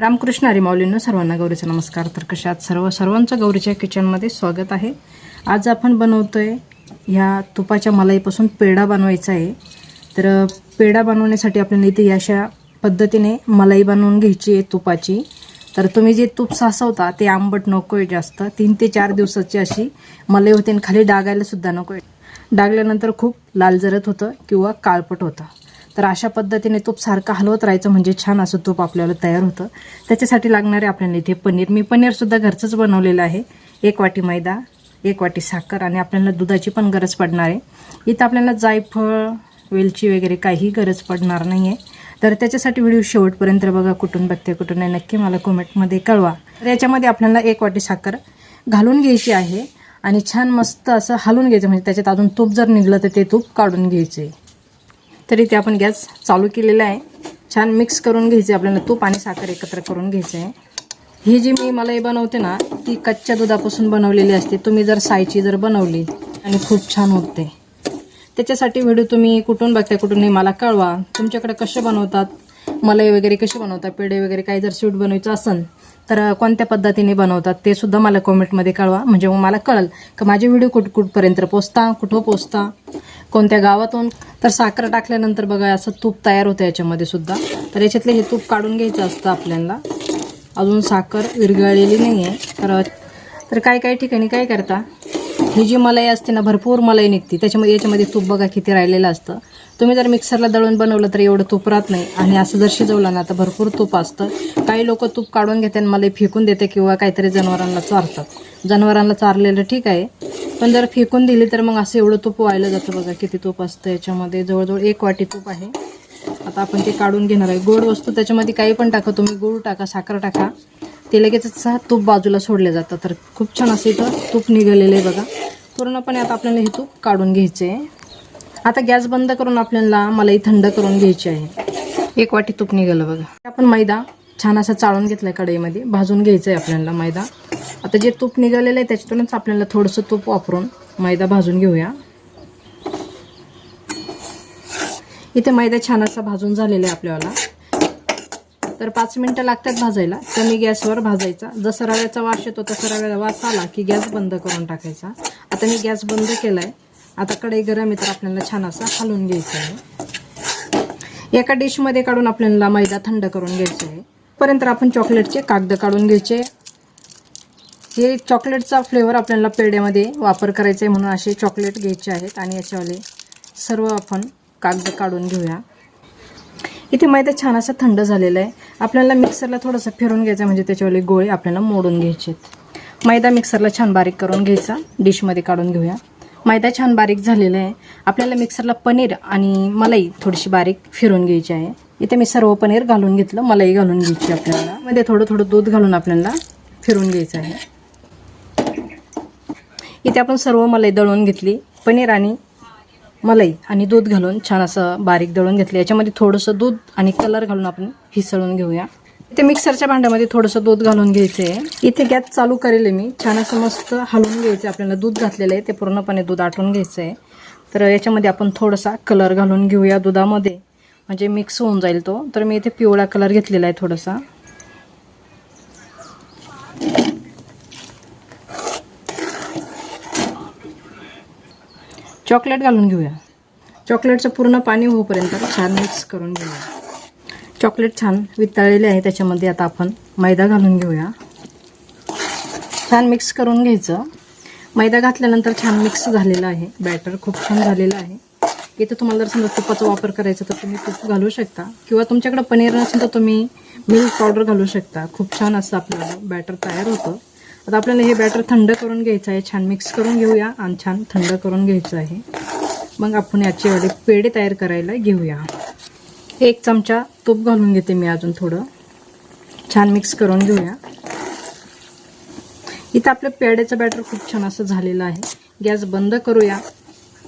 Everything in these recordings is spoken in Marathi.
रामकृष्ण अरेमाऊलींनो सर्वांना गौरीचा नमस्कार. तर कशात सर्व सर्वांचं गौरीच्या किचनमध्ये स्वागत आहे. आज आपण बनवतोय ह्या तुपाच्या मलाईपासून पेढा बनवायचा आहे. तर पेढा बनवण्यासाठी आपल्याला इथे या अशा पद्धतीने मलाई बनवून घ्यायची आहे तुपाची. तर तुम्ही जे तूप सासवता ते आंबट नको आहे जास्त. तीन ते चार दिवसाची अशी मलाई होते आणि खाली डागायलासुद्धा नको आहे डागल्यानंतर खूप लाल जरत होतं किंवा काळपट होतं. तर अशा पद्धतीने तूप सारखं हलवत राहायचं म्हणजे छान असं तूप आपल्याला तयार होतं. त्याच्यासाठी लागणारे आपल्याला इथे पनीर मी पनीरसुद्धा घरचंच बनवलेलं आहे. एक वाटी मैदा एक वाटी साखर आणि आपल्याला दुधाची पण गरज पडणार आहे. इथं आपल्याला जायफळ वेलची वगैरे काही गरज पडणार नाही आहे तर त्याच्यासाठी व्हिडिओ शेवटपर्यंत बघा कुठून बघते कुठून नाही नक्की मला कमेंटमध्ये कळवा. तर याच्यामध्ये आपल्याला एक वाटी साखर घालून घ्यायची आहे आणि छान मस्त असं हलवून घ्यायचं म्हणजे त्याच्यात अजून तूप जर निघलं तर ते तूप काढून घ्यायचं. आहे तरी ते आपण गॅस चालू केलेला आहे. छान मिक्स करून घ्यायचं आपल्याला. तूप आणि साखर एकत्र करून घ्यायचं आहे ही जी मी मलाई बनवते ना ती कच्च्या दुधापासून बनवलेली असते. तुम्ही जर सायची जर बनवली आणि खूप छान होते त्याच्यासाठी व्हिडिओ तुम्ही कुठून बघताय कुठून नाही मला कळवा. तुमच्याकडे कसे बनवतात मलाई वगैरे कसे बनवतात पेढे वगैरे काही जर स्वीट बनवायचं असेल तर कोणत्या पद्धतीने बनवतात ते सुद्धा मला कॉमेंटमध्ये कळवा. म्हणजे मग मला कळेल का माझे व्हिडिओ कुठ कुठपर्यंत पोचता कुठं पोचता कोणत्या गावातून? तर साखर टाकल्यानंतर बघा असं तूप तयार होतं याच्यामध्ये सुद्धा. तर याच्यातले हे तूप काढून घ्यायचं असतं आपल्याला. अजून साखर विरघळलेली नाही आहे तर तर काही काही ठिकाणी काय करता? ही जी मलाई असते ना भरपूर मलाई निघते. त्याच्यामध्ये याच्यामध्ये तूप बघा किती राहिलेलं असतं. तुम्ही जर मिक्सरला दळून बनवलं तर एवढं तूप राहत नाही. आणि असं जर शिजवलं ना तर भरपूर तूप असतं. काही लोक तूप काढून घेते आणि मलाई फेकून देते किंवा काहीतरी जनावरांना चारतात. जनावरांना चारलेलं ठीक आहे. पण जर फेकून दिली तर मग असं एवढं तूप व्हायला जातं बघा किती तूप असतं याच्यामध्ये. जवळजवळ एक वाटी तूप आहे. आता आपण ते काढून घेणार आहे. गोड वस्तू त्याच्यामध्ये काही पण टाका. तुम्ही गूळ टाका साखर टाका. ते लगेचच तूप बाजूला सोडलं जातं तर खूप छान असं इथं तूप निघालेलं आहे बघा. पूर्णपणे आता आपल्याला हे तूप काढून घ्यायचे आहे. आता गॅस बंद करून आपल्याला मलाई थंड करून घ्यायची आहे. एक वाटी तूप निघालं बघा. आपण मैदा छान असा चाळून घेतलं कढईमध्ये. भाजून घ्यायचं आहे आपल्याला मैदा. आता जे तूप निघालेलं आहे त्याच्यातूनच आपल्याला थोडंसं तूप वापरून मैदा भाजून घेऊया. इथे मैदा छान असा भाजून झालेला आहे आपल्याला. तर पाच मिनटं लागतात भाजायला. कमी गॅसवर भाजायचा. जसं रव्याचा वास येतो तसं रव्याचा वास आला की गॅस बंद करून टाकायचा. आता मी गॅस बंद केला आहे आता कढई गरम आहे तर आपल्याला छान असा हलवून घ्यायचं आहे. एका डिशमध्ये काढून आपल्याला मैदा थंड करून घ्यायचं आहे. पर्यंत आपण चॉकलेटचे कागद काढून घ्यायचे. हे चॉकलेटचा फ्लेवर आपल्याला पेढ्यामध्ये वापर करायचा आहे म्हणून असे चॉकलेट घ्यायचे आहेत. आणि याच्यावाले सर्व आपण कागद काढून घेऊया. इथे मैदा छान असा थंड झालेलं आहे. आपल्याला मिक्सरला थोडंसं फिरून घ्यायचं म्हणजे त्याच्यावाले गोळे आपल्याला मोडून घ्यायचे आहेत. मैदा मिक्सरला छान बारीक करून घ्यायचा डिशमध्ये काढून घेऊया. मैदा छान बारीक झालेला आहे. आपल्याला मिक्सरला पनीर आणि मलाई थोडीशी बारीक फिरून घ्यायची आहे. इथे मी सर्व पनीर घालून घेतलं मलाई घालून घ्यायची आपल्याला. मध्ये थोडं थोडं दूध घालून आपल्याला फिरून घ्यायचं आहे. इथे आपण सर्व मलाई दळून घेतली पनीर आणि मलाई आणि दूध घालून छान असं बारीक दळून घेतलं. याच्यामध्ये थोडंसं दूध आणि कलर घालून आपण हिसळून घेऊया. इथे मिक्सरच्या भांड्यामध्ये थोडंसं दूध घालून घ्यायचं आहे इथे गॅस चालू करेल आहे मी. छान असं मस्त हलवून घ्यायचं आपल्याला दूध घातलेलं आहे ते पूर्णपणे दूध आटून घ्यायचं आहे तर याच्यामध्ये आपण थोडासा कलर घालून घेऊया दुधामध्ये. म्हणजे मिक्स होऊन जाईल तो. तर मी इथे पिवळा कलर घेतलेला आहे थोडासा. चॉकलेट घालून घेऊया. चॉकलेटचं पूर्ण पाणी होईपर्यंत छान मिक्स करून घेऊया. चॉकलेट छान वितळलेले आहे त्याच्यामध्ये आता आपण मैदा घालून घेऊया. छान मिक्स करून घ्यायचं. मैदा घातल्यानंतर छान मिक्स झालेलं आहे. बॅटर खूप छान झालेलं आहे. इथं तुम्हाला जर समजा तुपाचा वापर करायचा तर तुम्ही तूप घालू शकता. किंवा तुमच्याकडे पनीर नसेल तर तुम्ही मिल्क पावडर घालू शकता. खूप छान असं आपल्याला बॅटर तयार होतं. आता आपल्याला हे बॅटर थंड करून घ्यायचं आहे. छान मिक्स करून घेऊया आणि छान थंड करून घ्यायचं आहे. मग आपण याचे एवढे पेढे तयार करायला घेऊया. एक चमचा तूप घालून घेते मी अजून थोडं. छान मिक्स करून घेऊया. इथं आपलं पेड्याचं बॅटर खूप छान असं झालेलं आहे. गॅस बंद करूया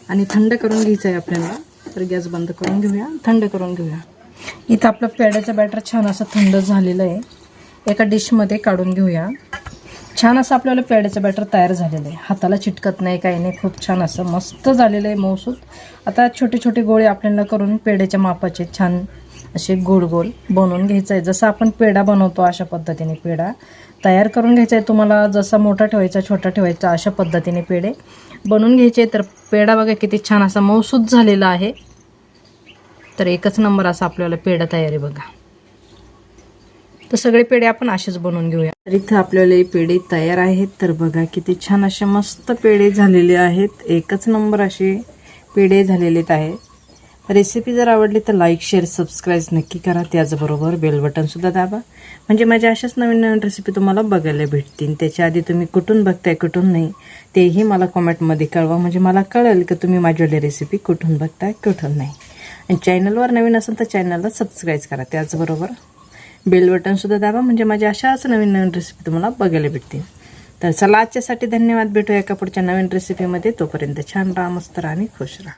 आणि थंड करून घ्यायचं आहे आपल्याला. तर गॅस बंद करून घेऊया थंड करून घेऊया. इथं आपलं पेड्याचं बॅटर छान असं थंड झालेलं आहे. एका डिशमध्ये काढून घेऊया. छान असं आपल्याला पेढ्याचं बॅटर तयार झालेलं आहे. हाताला चिटकत नाही काही नाही. खूप छान असं मस्त झालेलं आहे मौसूद आता छोटे छोटे गोळे आपल्याला करून पेड्याच्या मापाचे छान असे गोल गोल बनवून घ्यायचं आहे. जसं आपण पेढा बनवतो अशा पद्धतीने पेढा तयार करून घ्यायचा आहे. तुम्हाला जसा मोठा ठेवायचा छोटा ठेवायचा अशा पद्धतीने पेढे बनवून घ्यायचे तर पेढा बघा किती छान असा मौसूद झालेला आहे. तर एकच नंबर असा आपल्याला पेढा तयार आहे बघा. तर सगळे पेढे आपण असेच बनवून घेऊया. तर इथं आपल्याला हे पेढे तयार आहेत. तर बघा किती छान असे मस्त पेढे झालेले आहेत. एकच नंबर असे पेढे झालेले आहे. रेसिपी जर आवडली तर लाईक शेअर सबस्क्राईब नक्की करा. त्याचबरोबर बेल बटनसुद्धा दाबा. म्हणजे माझ्या अशाच नवीन नवीन रेसिपी तुम्हाला बघायला भेटतील. त्याच्या आधी तुम्ही कुठून बघताय कुठून नाही तेही मला कॉमेंटमध्ये कळवा. म्हणजे मला कळेल की तुम्ही माझ्यावाली रेसिपी कुठून बघताय कुठून नाही. आणि चॅनलवर नवीन असेल तर चॅनलला सबस्क्राईब करा. त्याचबरोबर बेल बटनसुद्धा दाबा. म्हणजे माझ्या अशाच नवीन नवीन रेसिपी तुम्हाला बघायला भेटतील. तर चला आजच्यासाठी धन्यवाद. भेटूया एका पुढच्या नवीन रेसिपीमध्ये तोपर्यंत छान राहा मस्त राहा आणि खुश राहा.